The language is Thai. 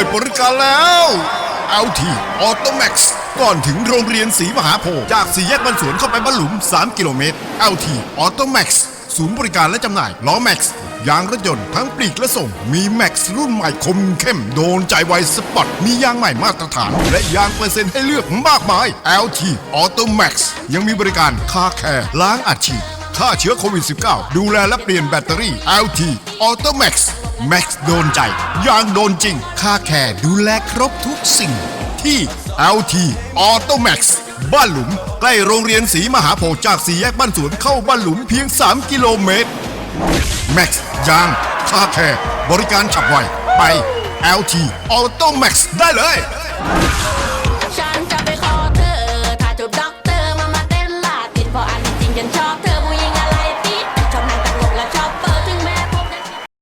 ดบริการแล้ว LT Auto Max ก่อนถึงโรงเรียนศรีมหาโพธิ์จากสี่แยกบ้านสวนเข้าไปบ้านหลุม 3 กิโลเมตร LT Auto Max ศูนย์บริการและจำหน่ายล้อแม็กซ์ยางรถยนต์ทั้งปลีกและส่ง มีแม็กซ์รุ่นใหม่คมเข้มโดนใจไวสปอร์ตมียางใหม่มาตรฐาน และยางเปอร์เซ็นต์ให้เลือกมากมาย LT Auto Max ยังมีบริการคาแคร์ล้างอัดฉีดฆ่าเชื้อโควิด -19 ดูแลและเปลี่ยนแบตเตอรี่ LT Auto Max แม็กซ์โดนใจยางโดนจริง ค่าแคร์ดูแลครบทุกสิ่ง ที่ LT Auto Max บ้านหลุม ใกล้โรงเรียนศรีมหาโพธิ์จากสี่แยกบ้านสวนเข้าบ้านหลุมเพียง 3 กิโลเมตร Max ยาง ค่าแคร์บริการฉับไว ไป LT Auto Max ได้เลย